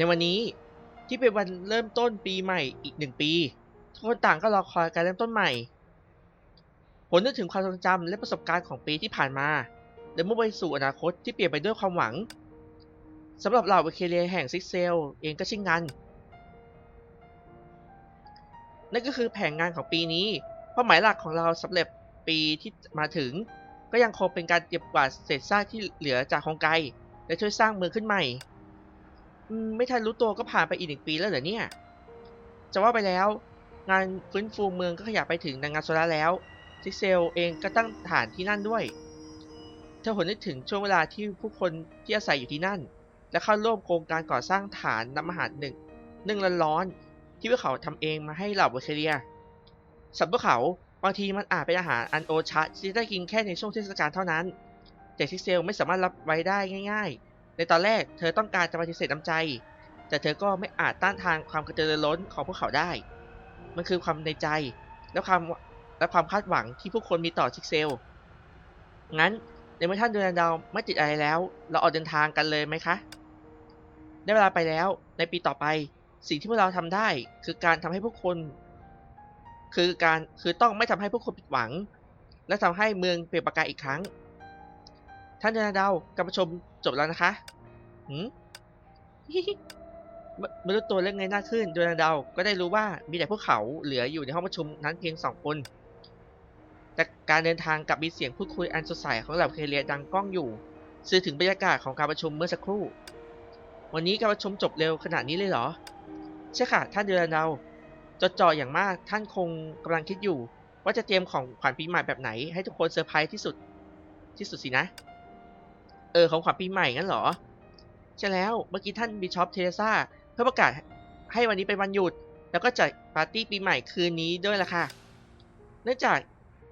ในวันนี้ที่เป็นวันเริ่มต้นปีใหม่อีกหนึ่งปี ทุกคนต่างก็รอคอยการเริ่มต้นใหม่ผมนึกถึงความทรงจำและประสบการณ์ของปีที่ผ่านมา และมุ่งไปสู่อนาคตที่เปลี่ยนไปด้วยความหวังสำหรับเหล่าเวเคเลียแห่งซิกเซลเองก็เช่นกันนั่นก็คือแผนงานของปีนี้ เป้าหมายหลักของเราสำหรับปีที่มาถึง ก็ยังคงเป็นการเก็บกวาดเศษซากที่เหลือจากโครงไกลและช่วยสร้างเมืองขึ้นใหม่ ไม่ทันรู้ตัวก็ผ่านไปอีกหนึ่งปีแล้วเหรอเนี่ย จะว่าไปแล้ว งานฟื้นฟูเมืองก็ขยับไปถึงนางงานโซล่าแล้วซิกเซลเองก็ตั้งฐานที่นั่นด้วย เธอผลนึกถึงช่วงเวลาที่ผู้คนที่อาศัยอยู่ที่นั่น และเข้าร่วมโครงการก่อสร้างฐานน้ำอาหารหนึ่งนึ่งร้อนๆที่พวกเขาทำเองมาให้เหล่าเบอร์เคเรียสำหรับพวกเขาบางทีมันอาจเป็นอาหารอันโอชะที่ได้กินแค่ในช่วงเทศกาลเท่านั้น แต่ซิกเซลไม่สามารถรับไว้ได้ง่าย ๆ ในตอนแรกเธอต้องการจะปฏิเสธน้ำใจ แต่เธอก็ไม่อาจต้านทานความกระตือรือร้นของพวกเขาได้ มันคือความในใจ และความและความคาดหวังที่ผู้คนมีต่อซิกเซล งั้นในเมื่อท่านเดือนดาวไม่ติดอะไรแล้ว เราออกเดินทางกันเลยไหมคะ ได้เวลาไปแล้ว ในปีต่อไป สิ่งที่พวกเราทำได้ คือการทำให้ผู้คน คือการคือต้องไม่ทำให้ผู้คนผิดหวัง และทำให้เมืองเปลี่ยนประกายอีกครั้ง ท่านเดือนดาวการประชุมจบแล้วนะคะหืมมื่อเมื่อรู้ตัวเรื่องเงยหน้าขึ้นโดยดาวก็ได้รู้ว่ามีแต่พวกเขาเหลืออยู่ในห้องประชุมนั้นเพียงสองคน แต่การเดินทางกับมีเสียงพูดคุยอันสดใสของเหล่าเคเลียดังก้องอยู่ สื่อถึงบรรยากาศของการประชุมเมื่อสักครู่ วันนี้การประชุมจบเร็วขนาดนี้เลยเหรอ ใช่ค่ะท่านเดือนดาวจดจ่ออย่างมากท่านคงกำลังคิดอยู่ ว่าจะเตรียมของขวัญปีใหม่แบบไหนให้ทุกคนเซอร์ไพรส์ที่สุดที่สุดสินะ เออของขวัญปีใหม่งั้นเหรอ ใช่แล้วเมื่อกี้ท่านบิชอปเทเรซาเพื่อประกาศให้วันนี้เป็นวันหยุด แล้วก็จัดปาร์ตี้ปีใหม่คืนนี้ด้วยล่ะค่ะ เนื่องจาก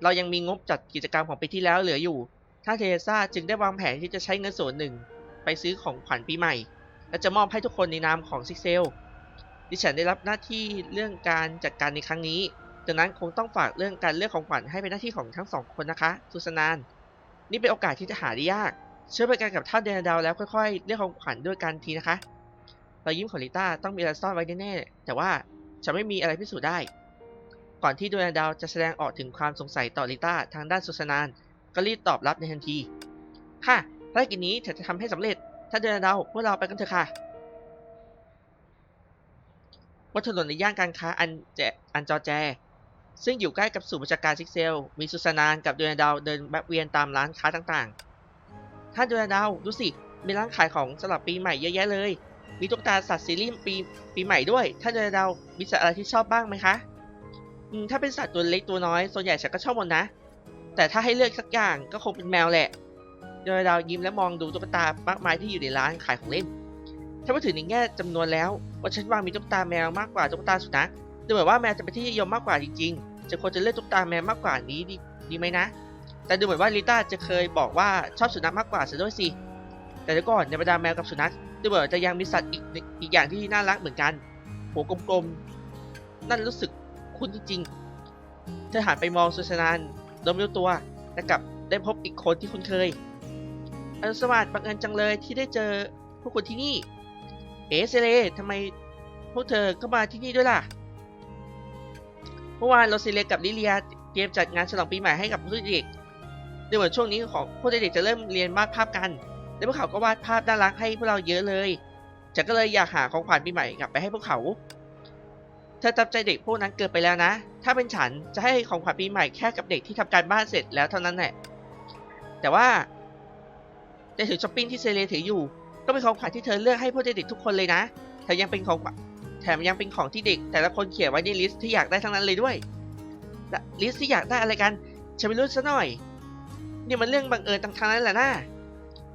เรายังมีงบจัดกิจกรรมของปีที่แล้วเหลืออยู่ ท่านเทเรซาจึงได้วางแผนที่จะใช้เงินส่วนหนึ่ง ไปซื้อของขวัญปีใหม่ และจะมอบให้ทุกคนในนามของซิกเซล ดิฉันได้รับหน้าที่เรื่องการจัดการในครั้งนี้ดังนั้นคงต้องฝากเรื่องการเลือกของขวัญให้เป็นหน้าที่ของทั้งสองคนนะคะ สุสนาน นี่เป็นโอกาสที่จะหาได้ยาก เชื่อไปกันกับท่านเดนดาวแล้วค่อยๆเลือกของขวัญด้วยกันทีนะคะรอยยิ้มของลิต้าต้องมีอะไรซ่อนไว้แน่ๆแต่ว่าจะไม่มีอะไรพิสูจน์ได้ ก่อนที่เดวงดาวจะแสดงออกถึงความสงสัยต่อลิต้าทางด้านสุสนานก็รีบตอบรับในทันที ค่ะภารกิจนี้เธอจะทำให้สำเร็จ ถ้าเดนดาวพวกเราไปกันเถอะค่ะบนถนนในย่านการค้าอันแจอันจอแจ ซึ่งอยู่ใกล้กับศูนย์บัญชาการซิกเซล มีสุสานานกับเดวงดาวเดินแวะเวียนตามร้านค้าต่างๆ ท่านดวงดาวดูสิมีร้านขายของสำหรับปีใหม่เยอะแยะเลย มีตุ๊กตาสัตว์ซีรีส์ปีปีใหม่ด้วย ท่านดวงดาวมีสัตว์อะไรที่ชอบบ้างไหมคะอืมถ้าเป็นสัตว์ตัวเล็กตัวน้อยส่วนใหญ่ฉันก็ชอบหมดนะ แต่ถ้าให้เลือกสักอย่างก็คงเป็นแมวแหละดวงดาวยิ้มและมองดูตุ๊กตามากมายที่อยู่ในร้านขายของเล่น ถ้าพูดถึงในแง่จำนวนแล้วว่าฉันว่ามีตุ๊กตาแมวมากกว่าตุ๊กตาสุนัขดูเหมือนว่าแมวจะเป็นที่นิยมมากกว่าจริงๆจะควรจะเลือกตุ๊กตาแมวมากกว่านี้ดีดีไหมนะ แต่ดูเหมือนว่าลิต้าจะเคยบอกว่าชอบสุนัขมากกว่าซะด้วยสิ แต่เดี๋ยวก่อนในบรรดาแมวกับสุนัขดูเหมือนจะยังมีสัตว์อีกอีกอย่างที่น่ารักเหมือนกัน หัวกลมๆ นั่นรู้สึกคุ้นจริงๆ เธอหันไปมองสุสานานโดยไม่รู้ตัวและกลับได้พบอีกคนที่คุ้นเคยอรุสวัสดิ์บังเอิญจังเลยที่ได้เจอพวกคุณที่นี่ เอเซเลทำไมพวกเธอก็มาที่นี่ด้วยล่ะ เมื่อวานโรเซเลกับลิเลียเตรียมจัดงานฉลองปีใหม่ให้กับผู้เด็ก ดูเหมือนช่วงนี้ของผู้เด็กจะเริ่มเรียนวาดภาพกัน และพวกเขาก็วาดภาพน่ารักให้พวกเราเยอะเลยฉันก็เลยอยากหาของขวัญปีใหม่กลับไปให้พวกเขา เธอตับใจเด็กพวกนั้นเกินไปแล้วนะ ถ้าเป็นฉันจะให้ของขวัญปีใหม่แค่กับเด็กที่ทำการบ้านเสร็จแล้วเท่านั้นแหละ แต่ว่าในถือช้อปปิ้งที่เซเลถืออยู่ ก็เป็นของขวัญที่เธอเลือกให้พวกเด็กๆทุกคนเลยนะแถมยังเป็นของแถมยังเป็นของที่เด็ก แต่ละคนเขียนไว้ในลิสต์ที่อยากได้ทั้งนั้นเลยด้วยละลิสต์ที่อยากได้อะไรกันฉันไม่รู้ซะหน่อย นี่มันเรื่องบังเอิญทั้งนั้นแหละนะ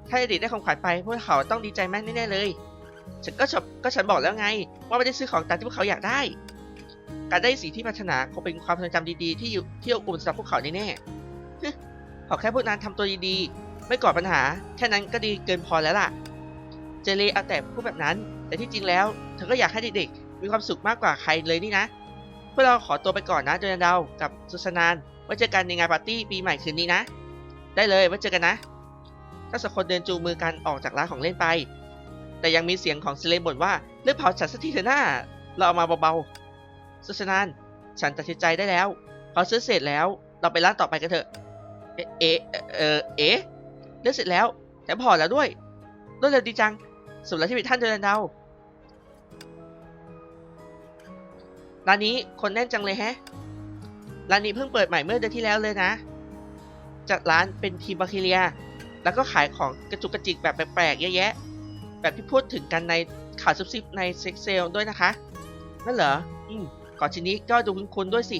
ถ้าเด็กได้ของขวัญไปพวกเขาต้องดีใจแม่แน่ๆเลย ฉันก็ชอบก็ฉันบอกแล้วไง ว่าไม่ได้ซื้อของตามที่พวกเขาอยากได้ การได้สิ่งที่ปรารถนาคงเป็นความทรงจำดีๆ ที่อยู่ที่อบอุ่นสำหรับพวกเขาแน่ๆขอแค่พวกนั้นทำตัวดีๆไม่ก่อปัญหา แค่นั้นก็ดีเกินพอแล้วล่ะ เจเลเอาแต่พูดแบบนั้น แต่ที่จริงแล้วเธอก็อยากให้เด็กๆมีความสุขมากกว่าใครเลยนี่นะพวกเราขอตัวไปก่อนนะเดนดาวกับสุสานานไว้เจอกันในงานปาร์ตี้ปีใหม่คืนนี้นะ ได้เลยไว้เจอกันนะทั้งสองคนเดินจูงมือกันออกจากร้านของเล่นไป แต่ยังมีเสียงของซิเลนบ่นว่าเลิกเผาฉันสักทีเถอะหน้า เราเอามาเบาๆสุสนานฉันตัดสินใจได้แล้วพอซื้อเสร็จแล้วเราไปร้านต่อไปกันเถอะ เอ๊ะเอเอเอ๊ะเลือกเสร็จแล้วแต่พอแล้วด้วยรวดเร็วดีจังสมแล้วที่เป็นท่านเดินดาวร้านนี้คนแน่นจังเลยแฮะร้านนี้เพิ่งเปิดใหม่เมื่อเดือนที่แล้วเลยนะ จัดร้านเป็นทีมบาคิเลีย แล้วก็ขายของกระจุกกระจิกแบบแปลกๆเยอะแยะ แบบที่พูดถึงกันในข่าวซุบซิบในเซ็กเซลด้วยนะคะ นั่นเหรอ อืมก่อนชิ้นนี้ก็ดูคุ้นๆด้วยสิ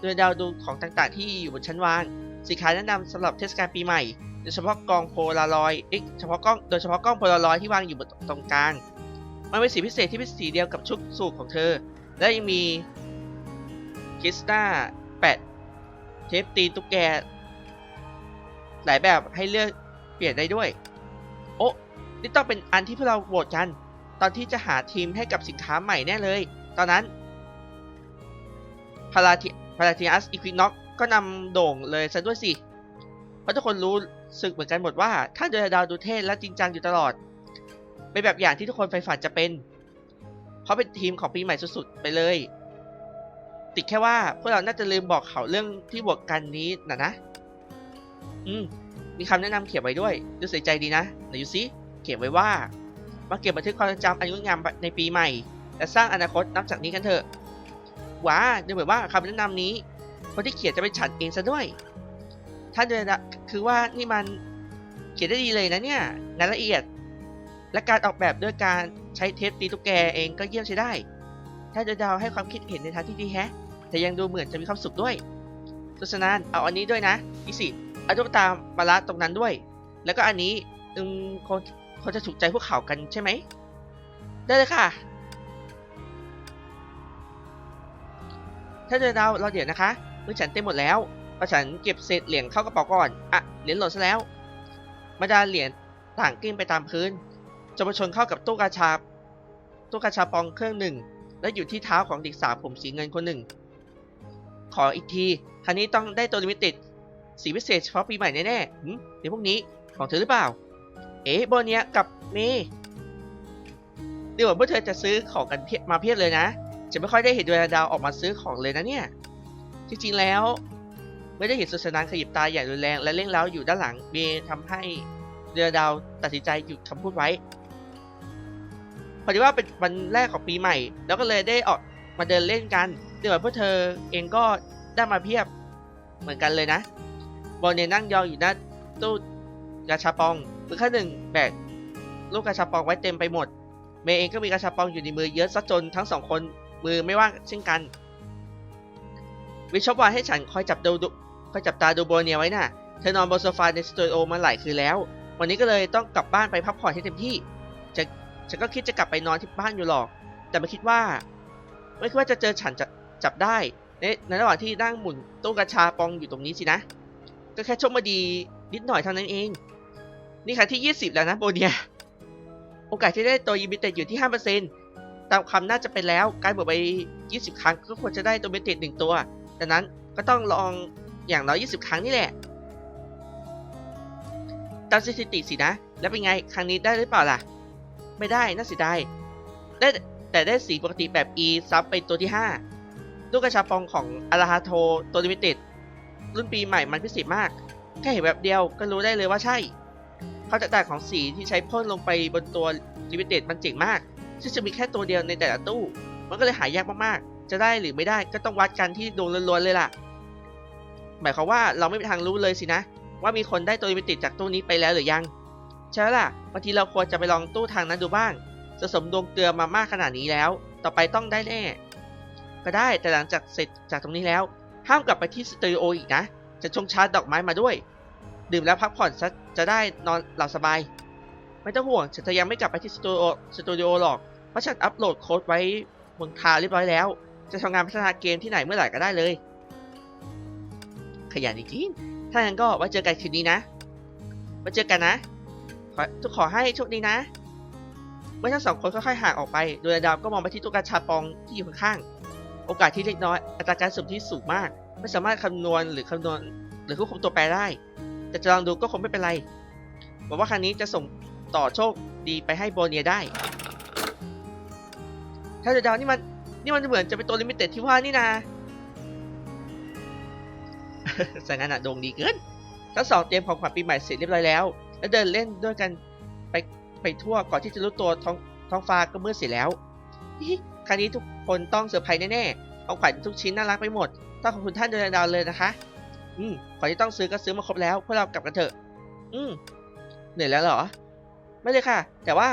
โดยดาวดูของต่างๆที่อยู่บนชั้นวาง สินค้าแนะนำสำหรับเทศกาลปีใหม่ โดยเฉพาะกล้องโพลารอยด์เอ๊ะเฉพาะกล้อง โดยเฉพาะกล้องโพลารอยด์ที่วางอยู่บนตรงกลาง มันเป็นสีพิเศษที่เป็นสีเดียวกับชุดสูทของเธอ และยังมีคริสตาแปะเทปตีตุ๊กแก หลายแบบให้เลือกเปลี่ยนได้ด้วย โอ้นี่ต้องเป็นอันที่พวกเราโหวตกัน ตอนที่จะหาทีมให้กับสินค้าใหม่แน่เลย ตอนนั้นพาราทิพาราทิอัสอีควิน็อกก็นำโด่งเลยซะด้วยสิ เพราะทุกคนรู้สึกเหมือนกันหมดว่าถ้านเดนดาวดูเท่และจริงจังอยู่ตลอด เป็นแบบอย่างที่ทุกคนใฝ่ฝันจะเป็น เพราะเป็นทีมของปีใหม่สุดๆไปเลย ติดแค่ว่าพวกเราน่าจะลืมบอกเขาเรื่องที่บวกกันนี้นะนะ อืม มีคำแนะนำเขียนไว้ด้วยดูใส่ใจดีนะไหนดูซิ เขียนไว้ว่า มาเก็บบันทึกความทรงจำอันงดงามในปีใหม่ และสร้างอนาคตนับจากนี้กันเถอะว้าดูเหมือนว่าคำแนะนำนี้ คนที่เขียนจะเป็นฉันเองซะด้วย ท่านเดนคือว่านี่มันเขียนได้ดีเลยนะเนี่ย งานละเอียด และการออกแบบด้วยการใช้เทปตีตุ๊กแกเองก็เยี่ยมใช้ได้ ท่านเดดาวให้ความคิดเห็นในทางที่ดีแฮะ แต่ยังดูเหมือนจะมีความสุขด้วยสุสนานเอาอันนี้ด้วยนะอีสิ เอาตุ๊กตามาละตรงนั้นด้วย แล้วก็อันนี้อืมคงคงจะถูกใจพวกเขากันใช่ไหม ได้เลยค่ะ ถ้าเดินดาวเราเดี๋ยวนะคะมือฉันเต็มหมดแล้วเพระฉันเก็บเศษเหรียญเข้ากระเป๋าก่อน อะ เหรียญหล่นซะแล้วบรรดาเหรียญต่างกลิ้งไปตามพื้นจนมาชนเข้ากับตู้กาชา ตู้กาชาปองเครื่องหนึ่ง และอยู่ที่เท้าของเด็กสาวผมสีเงินคนหนึ่ง ขออีกที ครั้นี้ต้องได้ตัวลิมิเต็ด สีพิเศษเฉพาะปีใหม่แน่ๆเดี๋ยวพวกนี้ของเธอหรือเปล่า เอ๊ะโบเนียกับเมย์เดี๋ยวเมือเธอจะซื้อของกันเพียบมาเพียบเลยนะ จะไม่ค่อยได้เห็นดวงดาวออกมาซื้อของเลยนะเนี่ย จริงๆแล้ว ไม่ได้เห็นสุสานานขยิบตาอย่างรุนแรงและเร่งเร้าอยู่ด้านหลังเมย์ทำให้เดือนดาวตัดสินใจหยุดคำพูดไว้ พอดีว่าเป็นวันแรกของปีใหม่ แล้วก็เลยได้ออกมาเดินเล่นกันเดี๋ยวพวกเธอเองก็ได้มาเพียบเหมือนกันเลยนะ บอลเนี่ยนั่งยองอยู่หน้าตู้กาชาปองมือข้างหนึ่งแบกลูกกาชาปองไว้เต็มไปหมด เมย์เองก็มีกาชาปองอยู่ในมือเยอะซะจนทั้งสองคนมือไม่ว่างเช่นกัน วิชอบวานให้ฉันคอยจับดูดูคอยจับตาดูโบเนียไว้น่ะ เธอนอนบนโซฟาในสตูดิโอมาหลายคืนแล้ว วันนี้ก็เลยต้องกลับบ้านไปพักผ่อนให้เต็มที่จะฉันก็คิดจะกลับไปนอนที่บ้านอยู่หรอก แต่ไม่คิดว่า ไม่คิดว่าจะเจอฉันจะจับได้ในในระหว่างที่นั่งหมุนตู้กระชาปองอยู่ตรงนี้สินะ ก็แค่โชคมาดีนิดหน่อยเท่านั้นเอง นี่ค่ะที่ 20 แล้วนะโบเนีย โอกาสที่ได้ตัวยิมิเต็ดอยู่ที่ 5%ตามคำน่าจะเป็นแล้ว การบวกไป 20 ครั้งก็ควรจะได้ตัวเมเต็ดหนึ่งตัว ดังนั้นก็ต้องลองอย่างน้อย 20 ครั้งนี่แหละ ตามสถิติสินะ แล้วเป็นไง ครั้งนี้ได้หรือเปล่าล่ะ ไม่ได้ น่าเสียดาย ได้แต่ได้สีปกติแบบ E ซับเป็นตัวที่ 5 ลูกกระชาปองของอาราฮาโทตัวลิมิเต็ด รุ่นปีใหม่มันพิเศษมาก แค่เห็นแบบเดียวก็รู้ได้เลยว่าใช่ความแตกต่างของสีที่ใช้พ่นลงไปบนตัวลิมิเต็ดมันเจ๋งมาก ซึ่งจะมีแค่ตัวเดียวในแต่ละตู้ มันก็เลยหายากมากๆ จะได้หรือไม่ได้ก็ต้องวัดกันที่ดวงล้วนๆเลยล่ะ หมายความว่าเราไม่มีทางรู้เลยสินะ ว่ามีคนได้ตัวลิมิเต็ดจากตู้นี้ไปแล้วหรือยังใช่แล้วล่ะบางทีเราควรจะไปลองตู้ทางนั้นดูบ้างสะสมดวงเกลือมามากขนาดนี้แล้ว ต่อไปต้องได้แน่ ก็ได้แต่หลังจากเสร็จจากตรงนี้แล้ว ห้ามกลับไปที่สตูดิโออีกนะจะชงชาดอกไม้มาด้วย ดื่มแล้วพักผ่อนซะจะได้นอนหลับสบาย ไม่ต้องห่วงฉันจะยังไม่กลับไปที่สตูดิโอสตูดิโอหรอก เพราะฉันอัปโหลดโค้ดไว้บนคาเรียบร้อยแล้ว จะทำงานพัฒนาเกมที่ไหนเมื่อไหร่ก็ได้เลย ขยันจริงถ้างั้นก็ไว้เจอกันคืนนี้นะไว้เจอกันนะขอทุกขอให้โชคดีนะ เมื่อทั้งสองคนค่อยๆห่างออกไป โดยดาวก็มองไปที่ตุ๊กตาชาปองที่อยู่ข้างๆ โอกาสที่เล็กน้อย อัตราการสุ่มที่สูงมาก ไม่สามารถคำนวณหรือคำนวณ หรือควบคุมตัวแปรได้ แต่จะลองดูก็คงไม่เป็นไรหวังว่าครั้งนี้จะส่งต่อโชคดีไปให้โบเนียได้ ถ้าเดดาวนี่มันนี่มันเหมือนจะเป็นตัวลิมิเต็ดที่ว่านี่นาสังงานอะโด่งดีเกินทั้งสองเตรียมของขวัญปีใหม่เสร็จเรียบร้อยแล้ว และเดินเล่นด้วยกันไปไปทั่วก่อนที่จะรู้ตัวท้องท้องฟ้าก็มืดเสียแล้ว ครั้งนี้ทุกคนต้องเซอร์ไพรส์แน่ๆของขวัญทุกชิ้นน่ารักไปหมด ต้องขอบคุณท่านเดินดาวเลยนะคะ อืมของที่ต้องซื้อก็ซื้อมาครบแล้วพวกเรากลับกันเถอะ อืมเหนื่อยแล้วเหรอ ไม่เลยค่ะ แต่ว่า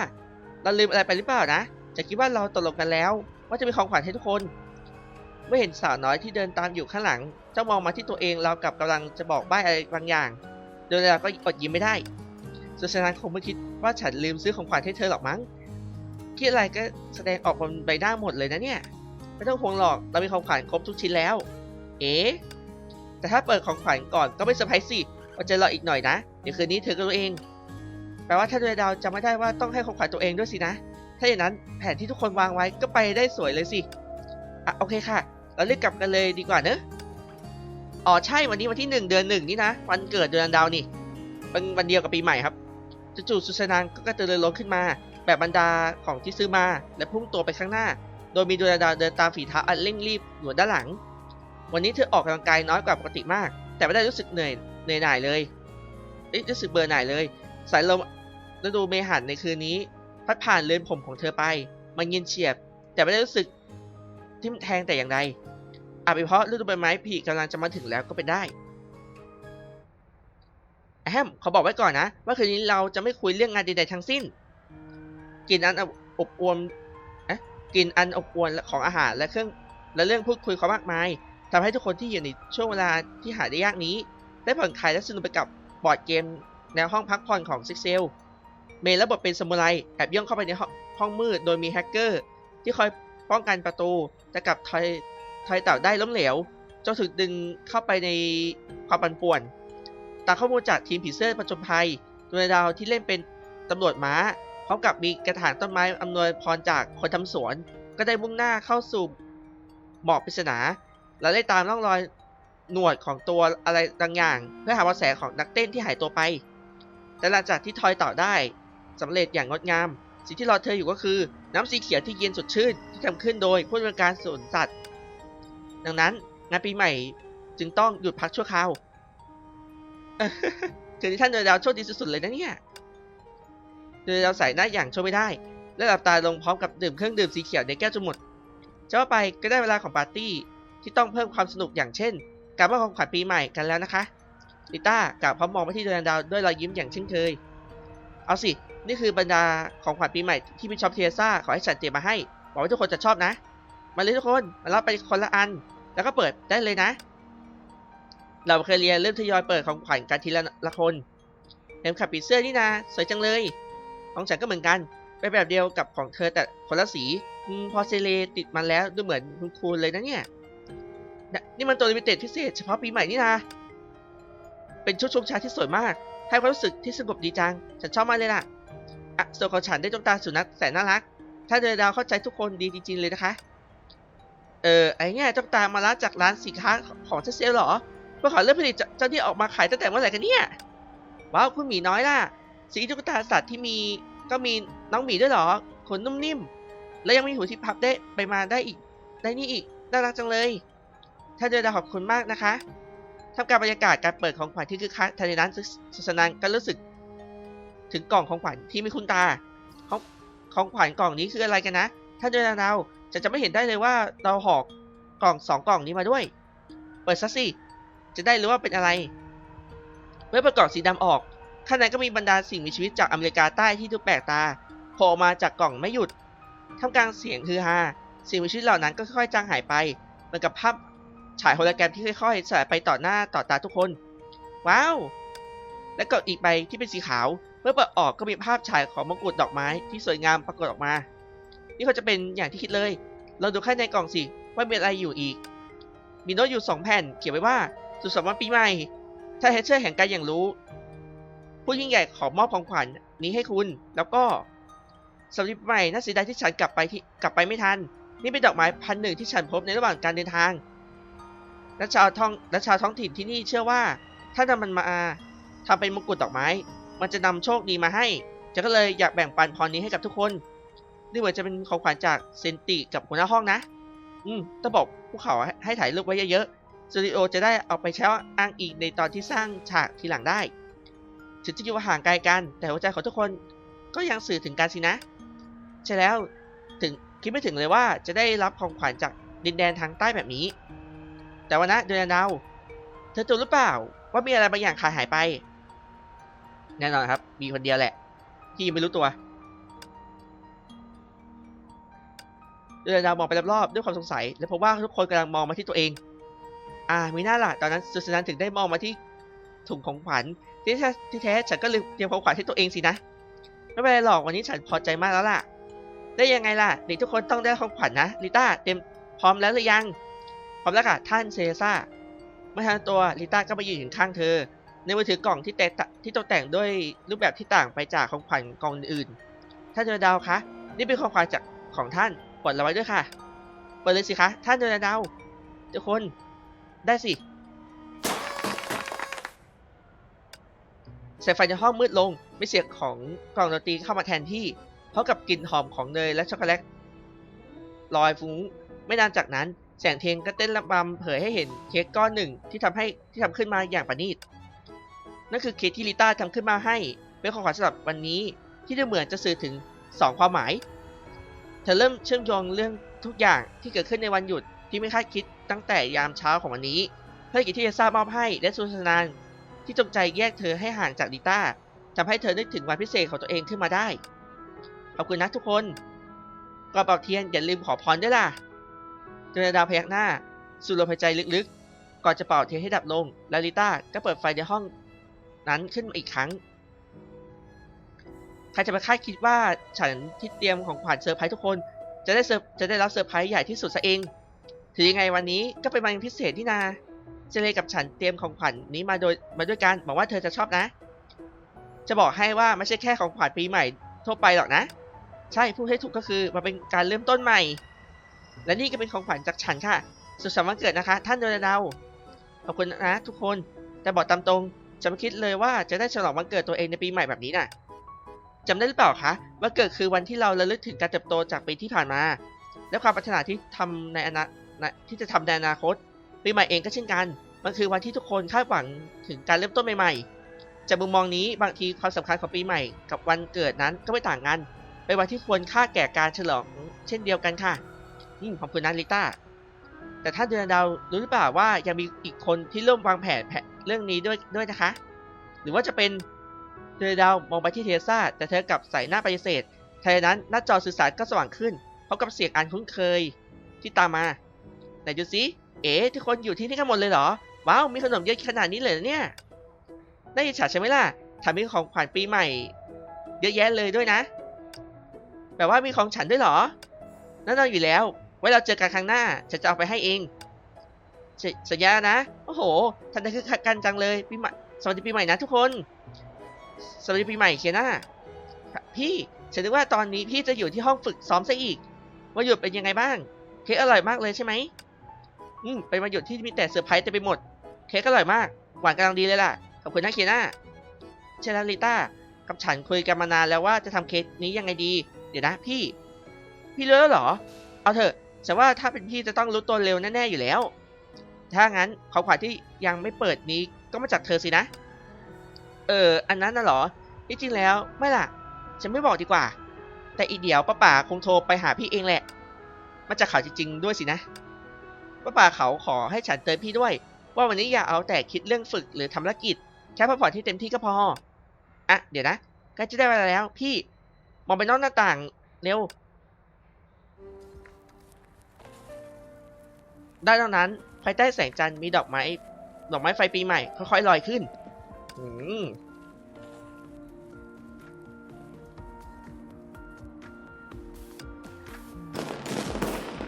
เราลืมอะไรไปหรือเปล่านะจะคิดว่าเราตกลงกันแล้ว ว่าจะมีของขวัญให้ทุกคนเมื่อเห็นสาวน้อยที่เดินตามอยู่ข้างหลัง เจ้ามองมาที่ตัวเองเรากับกำลังจะบอกใบ้อะไรบางอย่าง โดยเราก็อดยิ้มไม่ได้สุชนันคงไม่คิดว่าฉันลืมซื้อของขวัญให้เธอหรอกมั้ง คิดอะไรก็แสดงออกบนใบหน้าหมดเลยนะเนี่ย ไม่ต้องห่วงหรอกเรามีของขวัญครบทุกชิ้นแล้ว เอ๊ะแต่ถ้าเปิดของขวัญก่อนก็ไม่เซอร์ไพรส์สิว่าจะรออีกหน่อยนะ เดี๋ยวคืนนี้เธอก็รู้เอง แปลว่าถ้าดวงดาวจำไม่ได้ว่าต้องให้ของขวัญตัวเองด้วยสินะ ถ้าอย่างนั้นแผนที่ทุกคนวางไว้ก็ไปได้สวยเลยสิ อะโอเคค่ะ เรารีบกกลับกันเลยดีกว่าเนอะอ๋อใช่วันนี้วันที่หนึ่งเดือนหนึ่งนี่นะ วันเกิดเดือนดาวนี่เป็นวันเดียวกับปีใหม่ครับจู่ๆสุชานานก็กระตือรือร้นขึ้นมา แบบบรรดาของที่ซื้อมา และพุ่งตัวไปข้างหน้า โดยมีดวงดาวเดินตามฝีเท้าอันเร่งรีบอยู่ด้านหลัง วันนี้เธอออกกำลังกายน้อยกว่าปกติมาก แต่ไม่ได้รู้สึกเหนื่อยเหนื่อยหน่ายเลยรู้สึกเบื่อหน่ายเลย สายลมฤดูเมหันในคืนนี้ พัดผ่านเรือนผมของเธอไป มันเย็นเฉียบ แต่ไม่ได้รู้สึกทิ่มแทงแต่อย่างใดอาจเป็นเพราะฤดูใบไม้ผลิกำลังจะมาถึงแล้วก็เป็นได้แอมขอบอกไว้ก่อนนะ ว่าคืนนี้เราจะไม่คุยเรื่องงานใดๆทั้งสิ้น กลินอันอบอวมเอ๊ะกลินอันอบอวลของอาหารและเครื่องและเรื่องพูดคุยความมากมายทำให้ทุกคนที่อยู่ในช่วงเวลาที่หาได้ยากนี้ ได้ผ่อนคลายและสนุกไปกับบอร์ดเกมแนวห้องพักผ่อนของซิกเซล เมย์และบทเป็นซามูไรแอบย่องเข้าไปในห้องห้องมืดโดยมีแฮกเกอร์ ที่คอยป้องกันประตูแต่กลับทอยทอยเต่าได้ล้มเหลวจนถูกดึงเข้าไปในความปั่นป่วน ตามข้อมูลจากทีมผีเสื้อประจนภัยดวดาวที่เล่นเป็นตำรวจม้า พร้อมกับมีกระถางต้นไม้อำนวยพรจากคนทำสวน ก็ได้มุ่งหน้าเข้าสู่หมอกปริศนาและได้ตามร่องรอยหนวดของตัวอะไรบางอย่าง เพื่อหาเบาะแสของนักเต้นที่หายตัวไป แต่หลังจากที่ทอยต่อได้สำเร็จอย่างงดงาม สิ่งที่รอเธออยู่ก็คือ น้ำสีเขียวที่เย็นสดชื่นที่ทำขึ้นโดยผู้บริการสวนสัตว์ ดังนั้นงานปีใหม่จึงต้องหยุดพักชั่วคราวถึงที่ท่านเดนดาวโชคดีสุดๆเลยนะเนี่ย เดนดาใส่หน้าอย่างโชว์ไม่ได้ และหลับตาลงพร้อมกับดื่มเครื่องดื่มสีเขียวในแก้วจนหมดจะว่าไปก็ได้เวลาของปาร์ตี้ที่ต้องเพิ่มความสนุกอย่างเช่น การมอบของขวัญปีใหม่กันแล้วนะคะลิต้ากล่าวพร้อมมองไปที่เดนดาวด้วยรอยยิ้มอย่างเช่นเคย เอาสิ นี่คือบรรดาของขวัญปีใหม่ที่พี่ชอปเทียซ่าขอให้ฉันเตรียมมาให้หวังว่าทุกคนจะชอบนะ มาเลยทุกคน มารับไปคนละอัน แล้วก็เปิดได้เลยนะ เราเคยเรียนเริ่มทยอยเปิดของขวัญกันทีละละคนเข็มขัดปีเสื้อนี่นะสวยจังเลย ของฉันก็เหมือนกัน เป็นแบบเดียวกับของเธอแต่คนละสีพอเซเลติดมันแล้วดูเหมือนคุณครูเลยนะเนี่ยนี่มันตัวลิมิเต็ดพิเศษเฉพาะปีใหม่นี่นะเป็นชุดชุมชาที่สวยมาก ให้ความรู้สึกที่สงบดีจัง ฉันชอบมากเลยล่ะอะส่วนของฉันได้ดวงตาสุนัขแสนน่ารัก ถ้าเดนดาวเข้าใจทุกคนดีจริงๆเลยนะคะ เออไอ้เนี่ยดวงตามาละจากร้านสินค้าของเซเซลหรอเพื่อขอเริ่มผลิตเจ้าที่ออกมาขายตั้งแต่เมื่อไหร่กันเนี่ยว้าวคุณหมีน้อยล่ะ สีตุ๊กตาสัตว์ที่มีก็มีน้องหมีด้วยหรอ ขนนุ่มนิ่ม และยังมีหูที่พับได้ไปมาได้อีก ได้นี่อีก น่ารักจังเลยถ้านเดดาขอบคุณมากนะคะทำการบรรยากาศการเปิดของขวัญที่คึกคักทันใดนั้นสุสนันก็รู้สึก ถึงกล่องของขวัญที่มีคุณตา ของของขวัญกล่องนี้คืออะไรกันนะถ้านเดินเราจะจะไม่เห็นได้เลยว่าเราหอกกล่องสองกล่องนี้มาด้วย เปิดซะสิ จะได้รู้ว่าเป็นอะไร เมื่อเปิดกล่องสีดำออก ข้างในก็มีบรรดาสิ่งมีชีวิตจากอเมริกาใต้ที่ดูแปลกตาโผล่มาจากกล่องไม่หยุดท่ามกลางเสียงฮือฮาสิ่งมีชีวิตเหล่านั้นก็ค่อยๆจางหายไปเหมือนกับภาพฉายโฮโลแกรมที่ค่อยๆสลายไปต่อหน้าต่อตาทุกคน ว้าว และก็อีกใบที่เป็นสีขาว เมื่อเปิดออกก็มีภาพฉายของมงกุฎดอกไม้ที่สวยงามปรากฏออกมา นี่เขาจะเป็นอย่างที่คิดเลย เราดูข้างในกล่องสิว่ามีอะไรอยู่อีก มีโน้ตอยู่สองแผ่น เขียนไว้ว่า สุขสันต์วันปีใหม่ ถ้าเฮเชอร์แห่งการอย่างรู้ ผู้ยิ่งใหญ่ขอมอบของขวัญนี้ให้คุณ แล้วก็สำหรับปีใหม่น่าเสียดายที่ฉันกลับไปที่กลับไปไม่ทัน นี่เป็นดอกไม้พันหนึ่งที่ฉันพบในระหว่างการเดินทางและชาวท้องและชาวท้องถิ่นที่นี่เชื่อว่า ถ้านำมันมาทำเป็นมงกุฎดอกไม้ มันจะนำโชคดีมาให้ฉันก็เลยอยากแบ่งปันพรนี้ให้กับทุกคน นี่เหมือนจะเป็นของขวัญจากเซนติกับหัวหน้าห้องนะ อืมต้องบอกพวกเขาให้ให้ถ่ายรูปไว้เยอะๆสตูดิโอจะได้เอาไปใช้อ้างอิงในตอนที่สร้างฉากทีหลังได้ ถึงจะอยู่ห่างไกลกัน แต่หัวใจของทุกคนก็ยังสื่อถึงกันสินะ ใช่แล้วถึงคิดไม่ถึงเลยว่าจะได้รับของขวัญจากดินแดนทางใต้แบบนี้ แต่ว่านะเดือนดาวเธอตัวรู้เปล่า ว่ามีอะไรบางอย่างขาดหายไป แน่นอนครับ มีคนเดียวแหละ ที่ยังไม่รู้ตัวเดือนดาวมองไปรอบๆด้วยความสงสัย และพบว่าทุกคนกำลังมองมาที่ตัวเอง อ่ามีหน้าล่ะ ตอนนั้นสุสนันถึงได้มองมาที่ถุงของขวัญ ที่แท้ที่แท้ฉันก็ลืมเตรียมของขวัญให้ตัวเองสินะ ไม่เป็นไรหรอกวันนี้ฉันพอใจมากแล้วล่ะ ได้ยังไงล่ะเด็กทุกคนต้องได้ของขวัญนะลิต้าเต็มพร้อมแล้วหรือยัง พร้อมแล้วค่ะท่านเซซ่าเมื่อทันตัวลิต้าก็มายืนอยู่ข้างเธอ ในมือถือกล่องที่แตกที่ตกแต่งด้วยรูปแบบที่ต่างไปจากของขวัญกล่องอื่นท่านเดนดาวคะนี่เป็นของขวัญจากของท่านปลดระไว้ด้วยค่ะเปิดเลยสิคะท่านเดนดาวทุกคนได้สิ สายไฟในห้องมืดลงไม่เสียงของกล่องดนตรีเข้ามาแทนที่เพราะกับกลิ่นหอมของเนยและช็อกโกแลตลอยฟุ้งไม่นานจากนั้นแสงเทียนก็เต้นระบำเผยให้เห็นเค้กก้อนหนึ่งที่ทำให้ที่ทำขึ้นมาอย่างประณีตนั่นคือเค้กที่ลิต้าทำขึ้นมาให้เป็นของขวัญสำหรับวันนี้ที่ดูเหมือนจะสื่อถึง 2 ความหมาย เธอเริ่มเชื่อมโยงเรื่องทุกอย่างที่เกิดขึ้นในวันหยุดที่ไม่คาดคิดตั้งแต่ยามเช้าของวันนี้ภารกิจที่จะทราบมอบให้และสุสนาน ที่จงใจแยกเธอให้ห่างจากลิต้าทำให้เธอนึกถึงวันพิเศษของตัวเองขึ้นมาได้ ขอบคุณนะทุกคน ก่อนเป่าเทียนอย่าลืมขอพรด้วยล่ะเจนดาวพยักหน้า สูดลมหายใจลึกๆ ก่อนจะเป่าเทียนให้ดับลงแล้วลิต้าก็เปิดไฟในห้องนั้นขึ้นมาอีกครั้ง ใครจะไปคาดคิดว่าฉันที่เตรียมของขวัญเซอร์ไพรส์ทุกคน จะได้เซอร์จะได้รับเซอร์ไพรส์ใหญ่ที่สุดซะเอง ถือยังไงวันนี้ก็เป็นวันพิเศษที่นา เจเลกับฉันเตรียมของขวัญนี้มาโดยมาด้วยกันบอกว่าเธอจะชอบนะ จะบอกให้ว่าไม่ใช่แค่ของขวัญปีใหม่ทั่วไปหรอกนะ ใช่พูดให้ถูกก็คือมันเป็นการเริ่มต้นใหม่ และนี่ก็เป็นของขวัญจากฉันค่ะ สุขสันต์วันเกิดนะคะ ท่านโดนดาวขอบคุณนะทุกคน แต่บอกตามตรงจะไม่คิดเลยว่าจะได้ฉลองวันเกิดตัวเองในปีใหม่แบบนี้น่ะจำได้หรือเปล่าคะวันเกิดคือวันที่เราระลึกถึงการเติบโตจากปีที่ผ่านมา และความปรารถนาที่ทำในอนาที่จะทำในอนาคต ปีใหม่เองก็เช่นกัน มันคือวันที่ทุกคนคาดหวังถึงการเริ่มต้นใหม่ๆ จากมุมมองนี้บางทีความสำคัญของปีใหม่ กับวันเกิดนั้นก็ไม่ต่างกัน เป็นวันที่ควรค่าแก่การฉลองเช่นเดียวกันค่ะอืมขอบคุณนะลิต้า แต่ท่านเดือนดาวรู้หรือเปล่าว่ายังมีอีกคนที่ร่วมวางแผนแผเรื่องนี้ด้วยด้วยนะคะ หรือว่าจะเป็นเดือนดาวมองไปที่เทซ่าแต่เธอกลับใส่หน้าปฏิเสธแทนนั้นหน้าจอสื่อสารก็สว่างขึ้นพร้อมกับเสียงอันคุ้นเคยที่ตามมาไหนดูสิ เอ๋ทุกคนอยู่ที่นี่กันหมดเลยเหรอ ว้าว มีขนมเยอะขนาดนี้เลยเนี่ยน่าอิจฉาใช่ไหมล่ะทำมีของขวัญปีใหม่ เยอะแยะเลยด้วยนะ แบบว่ามีของฉันด้วยเหรอแน่นอนอยู่แล้ว ไว้เราเจอกันครั้งหน้าฉันจะเอาไปให้เองสสัญญานะ โอ้โหทันใดคือกันจังเลยปีใหม่สวัสดีปีใหม่นะทุกคน สวัสดีปีใหม่เคียน่าพี่ฉันนึกว่าตอนนี้พี่จะอยู่ที่ห้องฝึกซ้อมซะอีกวันหยุดเป็นยังไงบ้าง เค้กอร่อยมากเลยใช่ไหม อืมเป็นวันหยุดที่มีแต่เซอร์ไพรส์เต็มไปหมด เค้กอร่อยมาก หวานกำลังดีเลยล่ะ ขอบคุณนะเคียน่าใช่แล้วลิต้ากับฉันคุยกันมานานแล้วว่าจะทำเค้กนี้ยังไงดี เดี๋ยวนะพี่ พี่รู้แล้วเหรอ เอาเถอะฉันว่าถ้าเป็นพี่จะต้องรู้ตัวเร็วแน่ๆอยู่แล้ว ถ้างั้นของขวัญที่ยังไม่เปิดนี้ก็มาจากเธอสินะ เออ อันนั้นน่ะเหรอ ที่จริงแล้วไม่ล่ะ ฉันไม่บอกดีกว่า แต่อีเดี๋ยวป้าป่าคงโทรไปหาพี่เองแหละ มาจากเขาจริงๆด้วยสินะ ป้าป่าเขาขอให้ฉันเตือนพี่ด้วย ว่าวันนี้อย่าเอาแต่คิดเรื่องฝึกหรือทำธุรกิจ แค่พักผ่อนที่เต็มที่ก็พอ อะ เดี๋ยวนะใกล้จะได้เวลาแล้ว พี่ มองไปนอกหน้าต่างเร็วด้านนอกนั้น ภายใต้แสงจันทร์มีดอกไม้ ดอกไม้ไฟปีใหม่ ค่อยๆลอยขึ้น อืม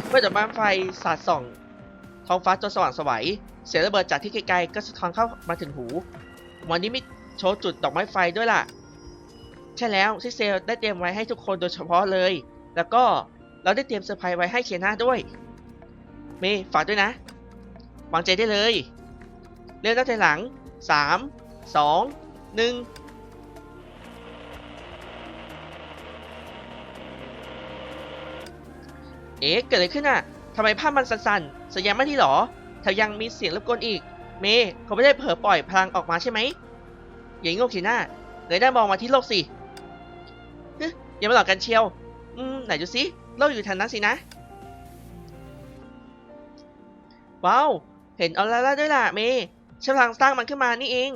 เมื่อดอกไม้ไฟสาดส่อง ท้องฟ้าจนสว่างสวัย เสียงระเบิดจากที่ไกลๆก็สะท้อนเข้ามาถึงหู วันนี้มีโชว์จุดดอกไม้ไฟด้วยล่ะ ใช่แล้วซิเซลได้เตรียมไว้ให้ทุกคนโดยเฉพาะเลย แล้วก็เราได้เตรียมเซอร์ไพรส์ไว้ให้เคียนาด้วย เมย์ฝากด้วยนะ วางใจได้เลย เริ่มตั้งแต่หลัง 3 2 1เอ๊ะเกิดอะไรขึ้นอะ ทำไมภาพมันสั่นๆสัญญาณไม่ดีหรอ แถมยังมีเสียงรบกวนอีก เมย์เขาไม่ได้เผลอปล่อยพลังออกมาใช่ไหมอย่างงกสิหน้าเงยหน้ามองมาที่โลกสิเฮ้ยอย่ามาหลอกกันเชียว อืม ไหนดูสิโลกอยู่ทางนั้นสินะ ว้าว เห็นออร่าด้วยล่ะเมย์ฉันพลังสร้างมันขึ้นมานี่เอง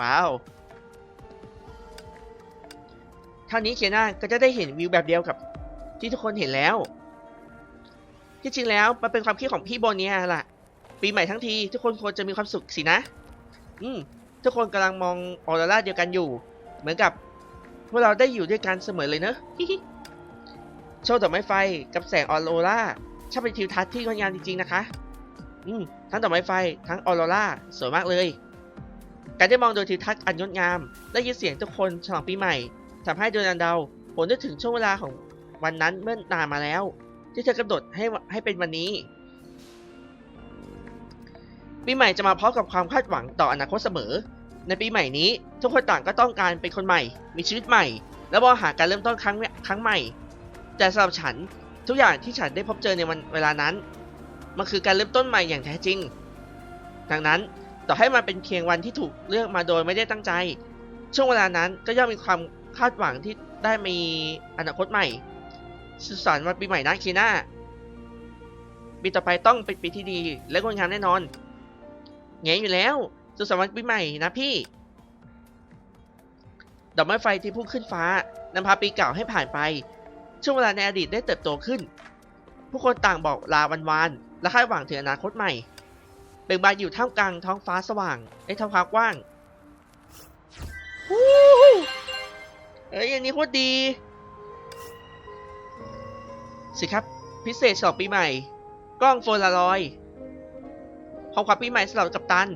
ว้าวเท่านี้เคียน่าก็จะได้เห็นวิวแบบเดียวกับที่ทุกคนเห็นแล้ว ที่จริงแล้วมันเป็นความคิดของพี่โบเนียล่ะ ปีใหม่ทั้งทีทุกคนควรจะมีความสุขสินะ อืม ทุกคนกำลังมองออโรราเดียวกันอยู่ เหมือนกับพวกเราได้อยู่ด้วยกันเสมอเลยเนอะโชว์ดอกไม้ไฟกับแสงออโรราช่างเป็นทิวทัศน์ที่งดงามจริงๆนะคะ อืม ทั้งดอกไม้ไฟทั้งออโรราสวยมากเลย การได้มองโดยทิวทัศน์อันงดงามและยินเสียงทุกคนฉลองปีใหม่ทำให้โดนันเดาผมนึกถึงช่วงเวลาของวันนั้นเมื่อนานมาแล้ว ที่เธอกำหนดให้ให้เป็นวันนี้ ปีใหม่จะมาพร้อมกับความคาดหวังต่ออนาคตเสมอ ในปีใหม่นี้ ทุกคนต่างก็ต้องการเป็นคนใหม่ มีชีวิตใหม่ และมองหาการเริ่มต้นครั้งครั้งใหม่ แต่สำหรับฉันทุกอย่างที่ฉันได้พบเจอในวันเวลานั้น มันคือการเริ่มต้นใหม่อย่างแท้จริง ดังนั้นต่อให้มันเป็นเพียงวันที่ถูกเลือกมาโดยไม่ได้ตั้งใจ ช่วงเวลานั้นก็ย่อมมีความคาดหวังที่ได้มีอนาคตใหม่ สุสันวันปีใหม่นะคีน่าปีต่อไปต้องเป็นปีที่ดี และงดงามแน่นอนไงอยู่แล้ว สุสันวันปีใหม่นะพี่ดอกไม้ไฟที่พุ่งขึ้นฟ้านำพาปีเก่าให้ผ่านไป ช่วงเวลาในอดีตได้เติบโตขึ้น ผู้คนต่างบอกลาวันวานและคาดหวังถึงอนาคตใหม่เบ่งบานอยู่ท่ามกลางท้องฟ้าสว่างไอ้ท้องฟ้ากว้างฮู้เอ้ยอันนี้โคตรดี สิครับ พิเศษฉลองปีใหม่ กล้องโฟลารอยของขวัญปีใหม่สำหรับกัปตัน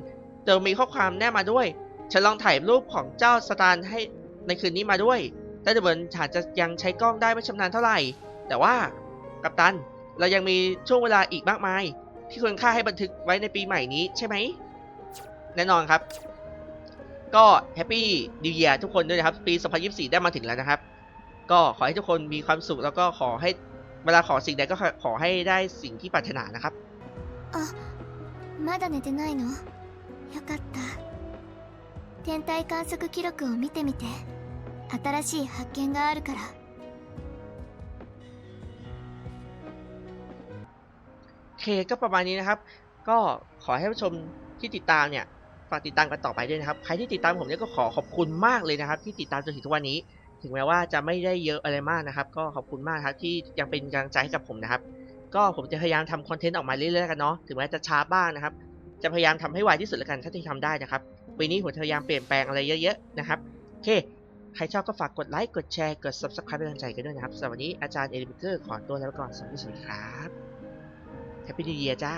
เดี๋ยวมีข้อความแนบมาด้วย ฉันลองถ่ายรูปของเจ้าสตาร์ให้ในคืนนี้มาด้วย แต่เหมือนฉันจะยังใช้กล้องได้ไม่ชำนาญเท่าไหร่ แต่ว่ากัปตันเรายังมีช่วงเวลาอีกมากมาย ที่ควรค่าให้บันทึกไว้ในปีใหม่นี้ใช่ไหม แน่นอนครับ ก็แฮปปี้ดีเยียทุกคนด้วยนะครับ ปี 2024 ได้มาถึงแล้วนะครับ ก็ขอให้ทุกคนมีความสุขแล้วก็ขอให้ เวลาขอสิ่งใดก็ขอให้ได้สิ่งที่ปรารถนานะครับ まだ寝てないのよかった天体観測記録を見てみて新しい発見があるから โอเคก็ประมาณนี้นะครับ ก็ขอให้ผู้ชมที่ติดตามเนี่ยฝากติดตามกันต่อไปด้วยนะครับ ใครที่ติดตามผมเนี่ยก็ขอขอบคุณมากเลยนะครับ ที่ติดตามจนถึงทุกวันนี้ ถึงแม้ว่าจะไม่ได้เยอะอะไรมากนะครับ ก็ขอบคุณมากครับที่ยังเป็นกำลังใจให้กับผมนะครับ ก็ผมจะพยายามทำคอนเทนต์ออกมาเรื่อยๆกันเนาะถึงแม้จะช้าบ้างนะครับ จะพยายามทำให้ไวที่สุดแล้วกันถ้าที่ทำได้นะครับปีนี้ผมพยายามเปลี่ยนแปลงอะไรเยอะๆนะครับโอเคใครชอบก็ฝากกดไลค์กดแชร์กด subscribe เป็นกำลังใจกันด้วยนะครับสำหรับวันนี้อาจารย์เอลิเบเกอร์ขอตัวลาไปก่อนสวัสดีครับแฮปปี้ดีเยียจ้า